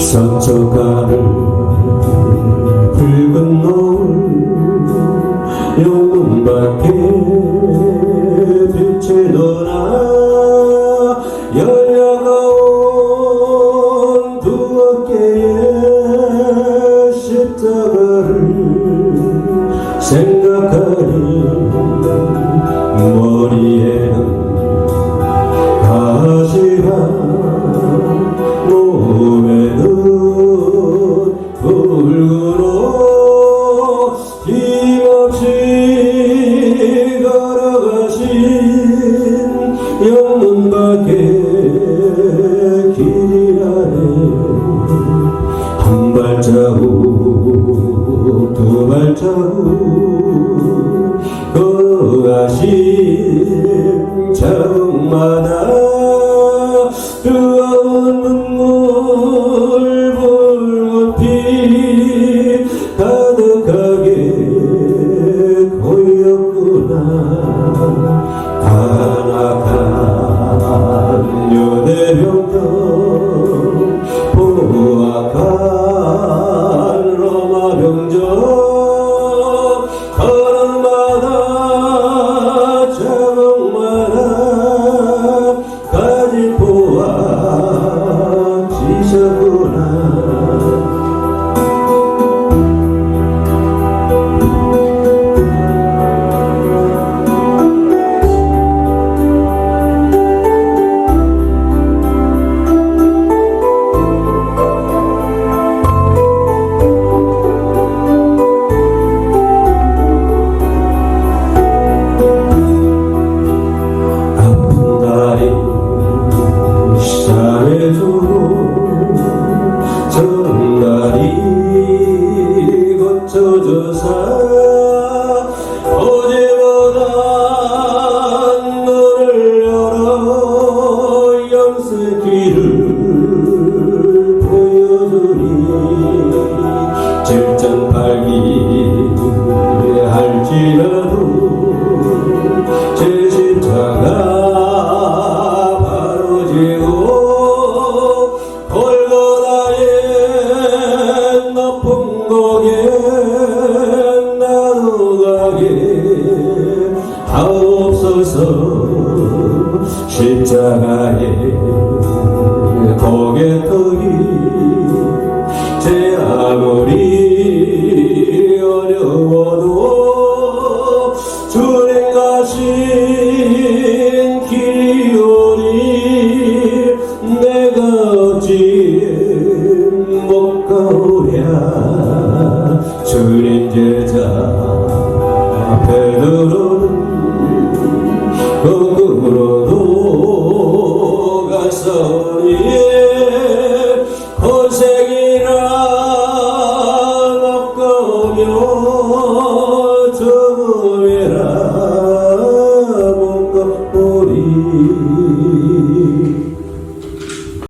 서쪽가를 붉은 노을 영문 밖에 가나간 여대병도 보악한 로마 병정 걸음마다 자국마다 가지포와 지셨구나 하옵소서 십자가에 고개 터기 제 아무리 어려워도 주님 가신 길이 오니 내가 어찌 못 가오랴. 주님 제자 베드로